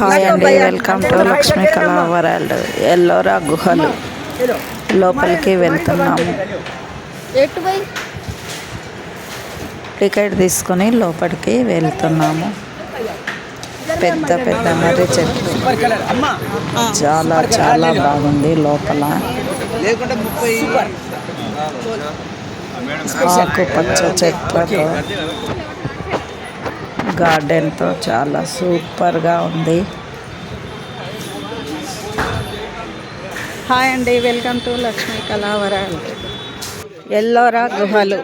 Hi అండి welcome to Lakshmi కళా world Ellora గుహలు లోపలికి వెళ్తున్నాము టికెట్ తీసుకొని లోపలికి వెళ్తున్నాము. పెద్ద పెద్ద మర్రి చెట్లు చాలా చాలా బాగుంది లోపల. ఆకుపచ్చ చెట్లతో. గార్డెన్తో చాలా సూపర్గా ఉంది. హాయ్ అండి వెల్కమ్ టు లక్ష్మీ కళావరాలు. ఎల్లోరా గుహలు.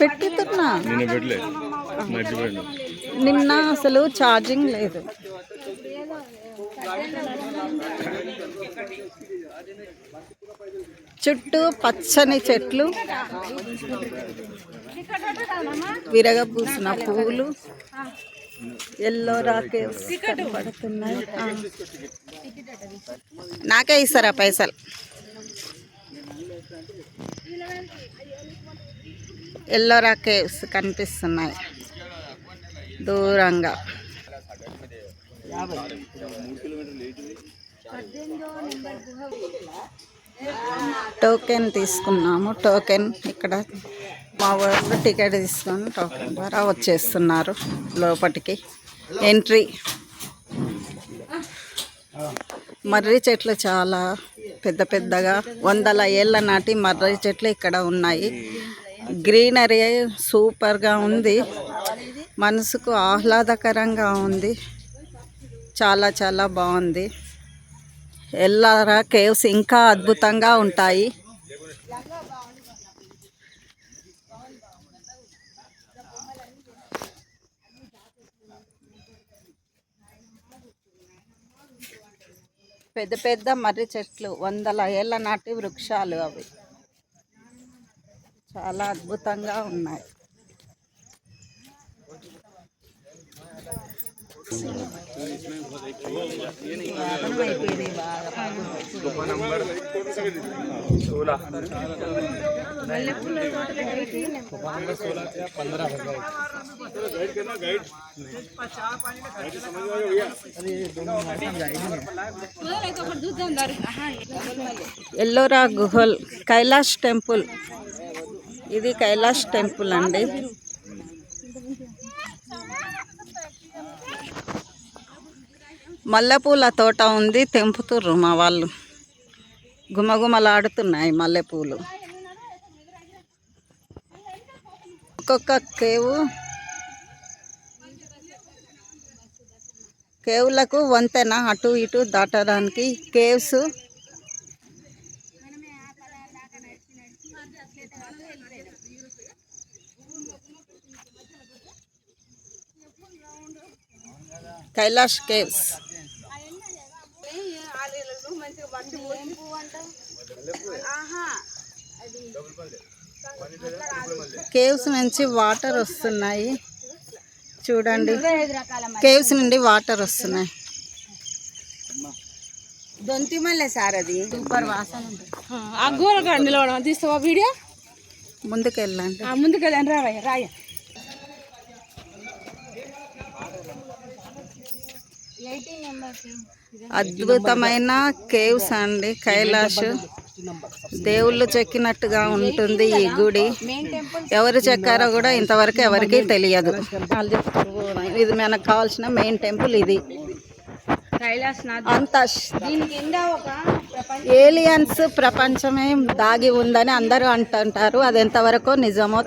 పెట్టుతున్నా. నిన్న అసలు ఛార్జింగ్ లేదు. చుట్టూ పచ్చని చెట్లు విరగపూసిన పువ్వులు ఎల్లో రాకేవ్స్ పడుతున్నాయి నాకే ఇస్తారా పైసలు? ఎల్లోరా కేవ్స్ కనిపిస్తున్నాయి. దూరంగా. టోకెన్ తీసుకున్నాము. టోకెన్ ఇక్కడ మా వాళ్ళు టికెట్ తీసుకొని టోకెన్ ద్వారా వచ్చేస్తున్నారు లోపటికి. ఎంట్రీ మర్రి చెట్లు చాలా పెద్ద పెద్దగా వందల ఏళ్ళ నాటి మర్రి చెట్లు ఇక్కడ ఉన్నాయి. గ్రీనరీ సూపర్గా ఉంది. మనసుకు ఆహ్లాదకరంగా ఉంది. చాలా చాలా బాగుంది. ఎల్లారా కేవ్స్ ఇంకా అద్భుతంగా ఉంటాయి. పెద్ద పెద్ద మర్రి చెట్లు వందల ఏళ్ళ నాటి వృక్షాలు అవి. చాలా అద్భుతంగా ఉన్నాయి. ఎల్లోరా గుహల్ కైలాష్ టెంపుల్. ఇది కైలాష్ టెంపుల్ అండి. మల్లెపూల తోట ఉంది తెంపుతుర్రు మా వాళ్ళు. గుమగుమలాడుతున్నాయి మల్లెపూలు. ఒక్కొక్క కేవు కేవులకు వంతెన అటు ఇటు దాటడానికి కేవ్స్. కైలాష్ కేవ్స్. కేవ్స్ నుంచి వాటర్ వస్తున్నాయి. చూడండి. కేవ్స్ నుండి వాటర్ వస్తున్నాయి. దొంతి మల్లె సార్ అది. సూపర్ వాసన ఆ గోరగాడు నిలవడం తీస్తావా వీడియో? ముందుకు వెళ్ళండి ఆ ముందుకు వెళ్ళండి రావయ్య రాయ. అద్భుతమైన కేవ్స్ అండి కైలాష్. దేవుళ్ళు చెక్కినట్టుగా ఉంటుంది ఈ గుడి. ఎవరు చెక్కారో కూడా ఇంతవరకు ఎవరికి తెలియదు. ఇది మనకు కావాల్సిన మెయిన్ టెంపుల్ ఇది. అంత ఏలియన్స్ ప్రపంచమే దాగి ఉందని అందరూ అంటుంటారు. అది ఎంతవరకు నిజమో